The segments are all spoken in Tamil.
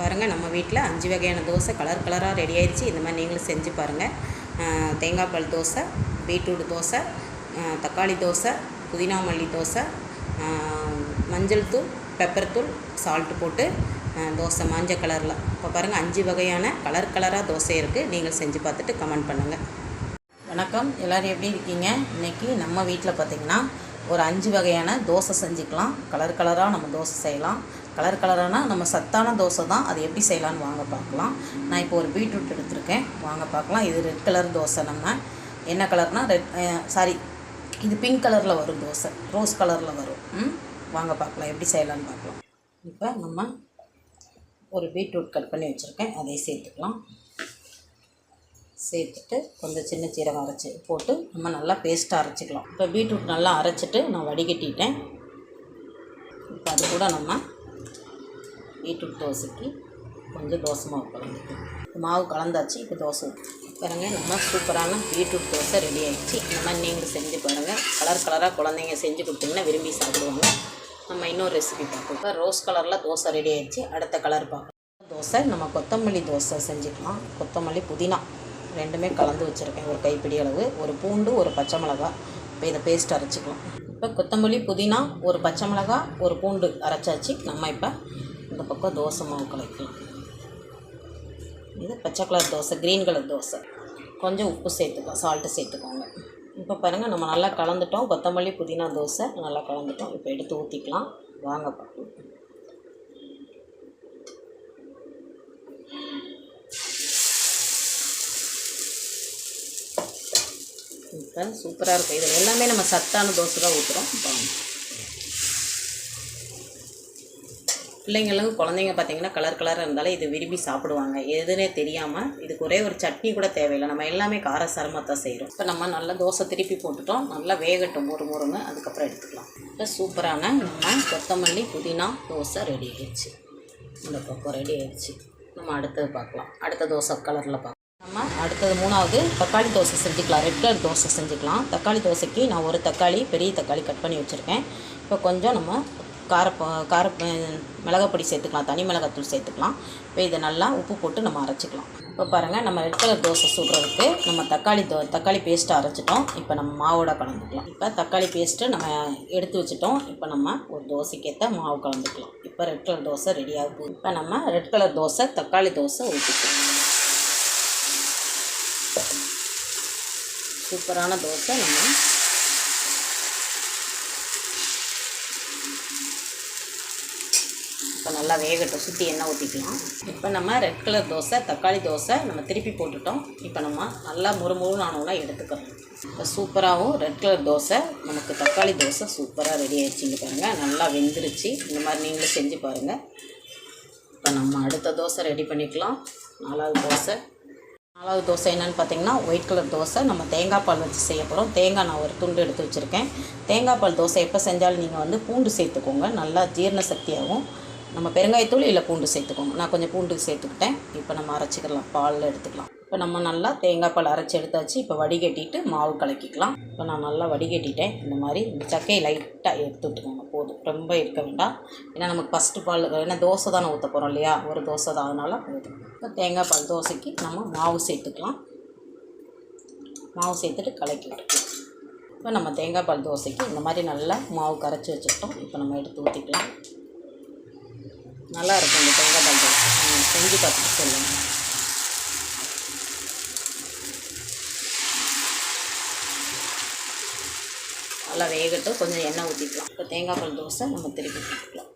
பாருங்கள் நம்ம வீட்டில் அஞ்சு வகையான தோசை கலர் கலராக ரெடி ஆயிடுச்சு. இந்த மாதிரி நீங்களும் செஞ்சு பாருங்கள் தேங்காய் பால் தோசை பீட்ரூட் தோசை தக்காளி தோசை புதினா மல்லி தோசை மஞ்சள் தூள் பெப்பர் தூள் சால்ட்டு போட்டு தோசை மாஞ்ச கலரில் இப்போ பாருங்கள் அஞ்சு வகையான கலர் கலராக தோசை இருக்குது நீங்கள் செஞ்சு பார்த்துட்டு கமெண்ட் பண்ணுங்கள் வணக்கம். எல்லோரும் எப்படி இருக்கீங்க? இன்றைக்கி நம்ம வீட்டில் பார்த்திங்கன்னா ஒரு அஞ்சு வகையான தோசை செஞ்சுக்கலாம். கலர் கலராக நம்ம தோசை செய்யலாம். கலர் கலரானால் நம்ம சத்தான தோசை தான். அது எப்படி செய்யலான்னு வாங்க பார்க்கலாம். நான் இப்போ ஒரு பீட்ரூட் எடுத்திருக்கேன். வாங்க பார்க்கலாம். இது ரெட் கலர் தோசை நம்ம. என்ன கலர்னால் ரெட் சாரி இது பிங்க் கலரில் வரும் தோசை. ரோஸ் கலரில் வரும். ம்? வாங்க பார்க்கலாம். எப்படி செய்யலான்னு பார்க்கலாம். இப்போ நம்ம ஒரு பீட்ரூட் கட் பண்ணி வச்சுருக்கேன். அதை சேர்த்துக்கலாம். சேர்த்துட்டு கொஞ்சம் சின்ன சீரகம் அரைச்சி போட்டு நம்ம நல்லா பேஸ்ட்டாக அரைச்சிக்கலாம். இப்போ பீட்ரூட் நல்லா அரைச்சிட்டு நான் வடிகட்டிட்டேன். இப்போ அது கூட நம்ம பீட்ரூட் தோசைக்கு கொஞ்சம் தோசை மாவு கலந்துக்கலாம். மாவு கலந்தாச்சு இப்போ தோசை பாருங்க நம்ம சூப்பரான பீட்ரூட் தோசை ரெடி ஆகிடுச்சு இந்த மாதிரி நீங்களும் செஞ்சு பாருங்கள் கலர் கலராக குழந்தைங்க செஞ்சு கொடுத்தீங்கன்னா விரும்பி சாப்பிடுவாங்க. நம்ம இன்னொரு ரெசிபி பார்ப்போம். இப்போ ரோஸ் கலரில் தோசை ரெடி ஆகிடுச்சு அடுத்த கலர் பார்க்கலாம் தோசை நம்ம கொத்தமல்லி தோசை செஞ்சுக்கலாம். கொத்தமல்லி புதினா. ரெண்டுமே கலந்து வச்சுருக்கேன். ஒரு கைப்பிடி அளவு ஒரு பூண்டு ஒரு பச்சை மிளகாய் இப்போ இதை பேஸ்ட் அரைச்சிக்கலாம். இப்போ கொத்தமல்லி புதினா ஒரு பச்சை மிளகாய் ஒரு பூண்டு அரைச்சாச்சு. நம்ம இப்போ இந்த பக்கம் தோசை மாவு கலக்கலாம். இது பச்சை colour dosa green colour dosa. கொஞ்சம் உப்பு சேர்த்துக்கலாம் சால்ட்டு சேர்த்துக்கோங்க. இப்போ பாருங்கள் நம்ம நல்லா கலந்துட்டோம். கொத்தமல்லி புதினா தோசை நல்லா கலந்துட்டோம். இப்போ எடுத்து ஊற்றிக்கலாம் வாங்க பார்க்கலாம் இப்போ சூப்பராக இருக்கும். இதில் எல்லாமே நம்ம சத்தான தோசை தான் ஊற்றுறோம் பிள்ளைங்களும் குழந்தைங்க பார்த்தீங்கன்னா கலர் கலராக இருந்தாலும் இது விரும்பி சாப்பிடுவாங்க. எதுனே தெரியாமல் இதுக்கு ஒரே ஒரு சட்னி கூட தேவையில்லை. நம்ம எல்லாமே காரசாரமாக தான் செய்கிறோம் இப்போ நம்ம நல்லா தோசை திருப்பி போட்டுட்டோம். நல்லா வேகட்டும் ஒரு முருங்க அதுக்கப்புறம் எடுத்துக்கலாம். இப்போ சூப்பரான நம்ம கொத்தமல்லி புதினா தோசை ரெடி ஆயிடுச்சு. இந்த பக்கம் ரெடி ஆயிடுச்சு. நம்ம அடுத்தது பார்க்கலாம். அடுத்த தோசை கலரில் பார்க்கலாம். நம்ம அடுத்தது மூணாவது தக்காளி தோசை செஞ்சுக்கலாம். ரெட் கலர் தோசை செஞ்சுக்கலாம். தக்காளி தோசைக்கு நான் ஒரு தக்காளி பெரிய தக்காளி கட் பண்ணி வச்சுருக்கேன். இப்போ கொஞ்சம் நம்ம கார கார மிளகாப்பொடி சேர்த்துக்கலாம். தனி மிளகாத்தூள் சேர்த்துக்கலாம். இப்போ இதை நல்லா உப்பு போட்டு நம்ம அரைச்சிக்கலாம். இப்போ பாருங்கள் நம்ம ரெட் கலர் தோசை சுடுறதுக்கு நம்ம தக்காளி தோ தக்காளி பேஸ்ட்டை அரைச்சிட்டோம். இப்போ நம்ம மாவோட கலந்துக்கலாம். இப்போ தக்காளி பேஸ்ட்டு நம்ம எடுத்து வச்சுட்டோம். இப்போ நம்ம ஒரு தோசைக்கேற்ற மாவு கலந்துக்கலாம். இப்போ ரெட் கலர் தோசை ரெடியாக ஆகும் இப்போ நம்ம ரெட் கலர் தோசை தக்காளி தோசை ஊற்றிக்கலாம் சூப்பரான தோசை நம்ம. இப்போ நல்லா வேகட்டும் சுற்றி எண்ணெய் ஊற்றிக்கலாம் இப்போ நம்ம ரெட் கலர் தோசை தக்காளி தோசை நம்ம திருப்பி போட்டுட்டோம். இப்போ நம்ம நல்லா முறுமுறுன்னு ஆனோன்னா எடுத்துக்கிறோம். இப்போ சூப்பராகவும் ரெட் கலர் தோசை நமக்கு தக்காளி தோசை சூப்பராக ரெடி ஆகிடுச்சிங்க பாருங்கள் நல்லா வெந்துருச்சு. இந்த மாதிரி நீங்களும் செஞ்சு பாருங்கள் இப்போ நம்ம அடுத்த தோசை ரெடி பண்ணிக்கலாம். நாலாவது தோசை. நாலாவது தோசை என்னென்னு பார்த்தீங்கன்னா ஒயிட் கலர் தோசை. நம்ம தேங்காய் பால் வச்சு செய்ய போகிறோம் தேங்காய் நான் ஒரு துண்டு எடுத்து வச்சுருக்கேன். தேங்காய் பால் தோசை எப்போ செஞ்சாலும் நீங்கள் வந்து பூண்டு சேர்த்துக்கோங்க. நல்லா ஜீரண சக்தியாகும் நம்ம பெருங்காயத்தூள் இல்லை பூண்டு சேர்த்துக்கோங்க. நான் கொஞ்சம் பூண்டு சேர்த்துக்கிட்டேன். இப்போ நம்ம அரைச்சிக்கலாம். பாலில் எடுத்துக்கலாம். இப்போ நம்ம நல்லா தேங்காய் பால் அரைச்சி எடுத்தாச்சு. இப்போ வடிகட்டிட்டு மாவு கலக்கிக்கலாம். இப்போ நான் நல்லா வடிகட்டிட்டேன். இந்த மாதிரி இந்த சக்கையை லைட்டாக எடுத்து விட்டுக்கோங்க. போதும். ரொம்ப இருக்க வேண்டாம். ஏன்னா நமக்கு ஃபஸ்ட்டு பால் ஏன்னா தோசை தானே ஊற்ற போகிறோம் இல்லையா? ஒரு தோசை தான். அதனால் போதும். இப்போ தேங்காய் பால் தோசைக்கு நம்ம மாவு சேர்த்துக்கலாம். மாவு சேர்த்துட்டு கலக்கி விட்டுக்கலாம் இப்போ நம்ம தேங்காய் பால் தோசைக்கு இந்த மாதிரி நல்லா மாவு கரைச்சி வச்சுக்கிட்டோம். இப்போ நம்ம எடுத்து ஊற்றிக்கலாம் நல்லா இருக்கும் இந்த தேங்காய் பால் தோசை. செஞ்சு பார்த்துட்டு சொல்லுங்கள் நல்லா வேகட்டும். கொஞ்சம் எண்ணெய் ஊற்றிக்கலாம் இப்போ தேங்காய் பால் தோசை நம்ம திருப்பி போட்டுக்கலாம்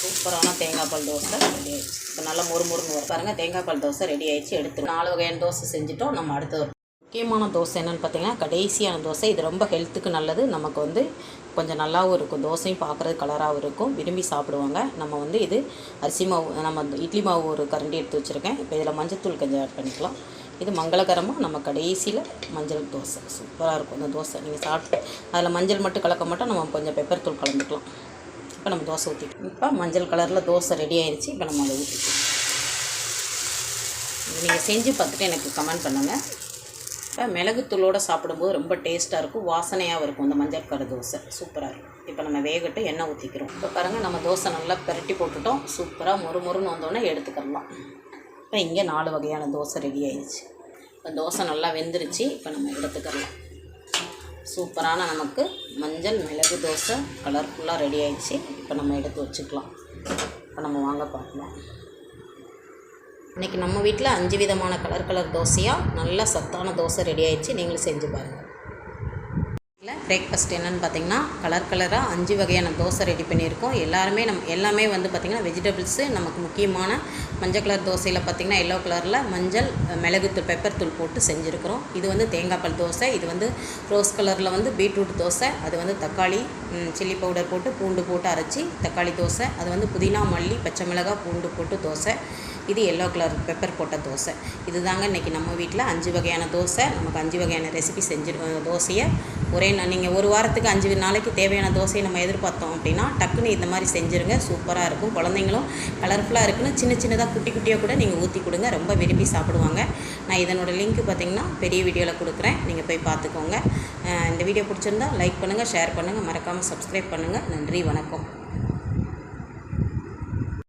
சூப்பரான தேங்காய் பால் தோசை ரெடி ஆயிடுச்சு. இப்போ நல்லா மொறு மொறுன்னு வரும். பாருங்கள் தேங்காய் பால் தோசை ரெடி ஆயிடுச்சு. எடுத்து நாலு வகையான தோசை செஞ்சுட்டோம். நம்ம அடுத்த முக்கியமான தோசை என்னென்னு பார்த்தீங்கன்னா கடைசியான தோசை. இது ரொம்ப ஹெல்த்துக்கு நல்லது. நமக்கு வந்து கொஞ்சம் நல்லாவும் இருக்கும். தோசையும் பார்க்குறது கலராகவும் இருக்கும். விரும்பி சாப்பிடுவாங்க. நம்ம வந்து இது அரிசி மாவு நம்ம இட்லி மாவு ஒரு கரண்டி எடுத்து வச்சுருக்கேன். இப்போ இதில் மஞ்சத்தூள் கொஞ்சம் ஆட் பண்ணிக்கலாம். இது மங்களகரமாக நம்ம கடைசியில் மஞ்சள் தோசை. சூப்பராக இருக்கும் இந்த தோசை. நீங்கள் சாப்பிட்டு அதில் மஞ்சள் மட்டும் கலக்க மாட்டோம். நம்ம கொஞ்சம் பெப்பர் தூள் கலந்துக்கலாம். இப்போ நம்ம தோசை ஊற்றிக்கலாம் இப்போ மஞ்சள் கலரில் தோசை ரெடி ஆயிடுச்சு இப்போ நம்ம அதை ஊற்றிக்கலாம் இது நீங்கள் செஞ்சு பார்த்துட்டு எனக்கு கமெண்ட் பண்ணுங்கள் இப்போ மிளகுத்தூளோடு சாப்பிடும்போது ரொம்ப டேஸ்ட்டாக இருக்கும். வாசனையாகவும் இருக்கும் இந்த மஞ்சள் கரு தோசை. சூப்பராக இருக்கும். இப்போ நம்ம வேகட்டு எண்ணெய் ஊற்றிக்கிறோம் இப்போ பாருங்கள் நம்ம தோசை நல்லா பெரட்டி போட்டுட்டோம். சூப்பராக மொறு மொறுன்னு வந்தோடனே எடுத்துக்கிடலாம் இப்போ இங்கே நாலு வகையான தோசை ரெடி ஆயிடுச்சு. இப்போ தோசை நல்லா வெந்துருச்சு இப்போ நம்ம எடுத்துக்கலாம். சூப்பரான நமக்கு மஞ்சள் மிளகு தோசை கலர்ஃபுல்லாக ரெடி ஆயிடுச்சு. இப்போ நம்ம எடுத்து வச்சுக்கலாம். இப்போ நம்ம வாங்க பார்க்கலாம். இன்றைக்கி நம்ம வீட்டில் அஞ்சு விதமான கலர் கலர் தோசையாக நல்ல சத்தான தோசை ரெடி ஆயிடுச்சு. நீங்களும் செஞ்சு பாருங்கள் இல்லை பிரேக்ஃபாஸ்ட் என்னென்னு பார்த்தீங்கன்னா கலர் கலராக அஞ்சு வகையான தோசை ரெடி பண்ணியிருக்கோம். எல்லாருமே நம் எல்லாமே வந்து பார்த்திங்கன்னா வெஜிடபிள்ஸு நமக்கு முக்கியமான மஞ்சள் கலர் தோசையில் பார்த்திங்கன்னா எல்லோ கலரில் மஞ்சள் மிளகுத்தூள் பெப்பர் தூள் போட்டு செஞ்சுருக்கிறோம். இது வந்து தேங்காய் பால் தோசை இது வந்து ரோஸ் கலரில் வந்து பீட்ரூட் தோசை அது வந்து தக்காளி சில்லி பவுடர் போட்டு பூண்டு போட்டு அரைச்சி தக்காளி தோசை அது வந்து புதினா மல்லி பச்சை மிளகாய் பூண்டு போட்டு தோசை. இது எல்லோ கலர் பெப்பர் போட்ட தோசை. இது தாங்க இன்றைக்கி நம்ம வீட்டில் அஞ்சு வகையான தோசை. நமக்கு அஞ்சு வகையான ரெசிபி செஞ்சு தோசையை. ஒரே நான் நீங்கள் ஒரு வாரத்துக்கு அஞ்சு நாளைக்கு தேவையான தோசையை நம்ம எதிர்பார்த்தோம் அப்படின்னா டக்குன்னு இந்த மாதிரி செஞ்சுருங்க. சூப்பராக இருக்கும். குழந்தைங்களும் கலர்ஃபுல்லாக இருக்குன்னு சின்ன சின்னதாக குட்டி குட்டியாக கூட நீங்கள் ஊற்றி கொடுங்க. ரொம்ப விரும்பி சாப்பிடுவாங்க. நான் இதனோட லிங்க் பார்த்திங்கன்னா பெரிய வீடியோவில் கொடுக்குறேன். நீங்கள் போய் பார்த்துக்கோங்க. இந்த வீடியோ பிடிச்சிருந்தா லைக் பண்ணுங்கள் ஷேர் பண்ணுங்கள் மறக்காமல் சப்ஸ்கிரைப் பண்ணுங்கள் நன்றி வணக்கம்.